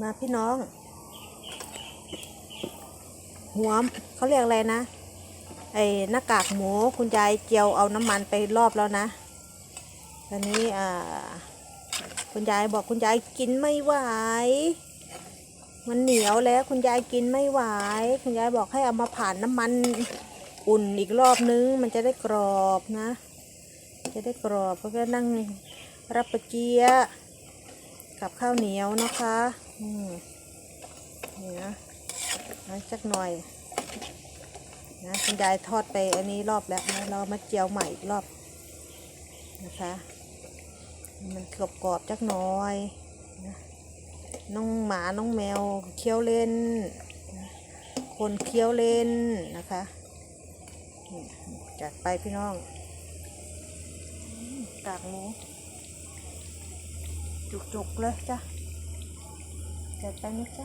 มาพี่น้อง หัวเขาเรียกอะไรนะ ไอ้หน้ากากหมูคุณยายเจียวเอาน้ำมันไปรอบแล้วนะ ตอนนี้อ่าคุณยายบอกคุณยายกินไม่ไหว มันเหนียวแล้วคุณยายกินไม่ไหว คุณยายบอกให้เอามาผ่านน้ำมันอุ่นอีกรอบนึง มันจะได้กรอบนะ จะได้กรอบก็นั่งรับประเจียกับข้าวเหนียวนะคะ นี่นะเอาสักหน่อยนะคุณยายทอดไปอันนี้รอบแล้วนะเรามาเจียวใหม่อีกรอบนะคะ มันกรอบๆจักหน่อยนะน้องหมาน้องแมวเคี้ยวเล่น คนเคี้ยวเล่นนะคะจัดไปพี่น้องกากหมูจุกๆเลยจ้ะ Cette famille-là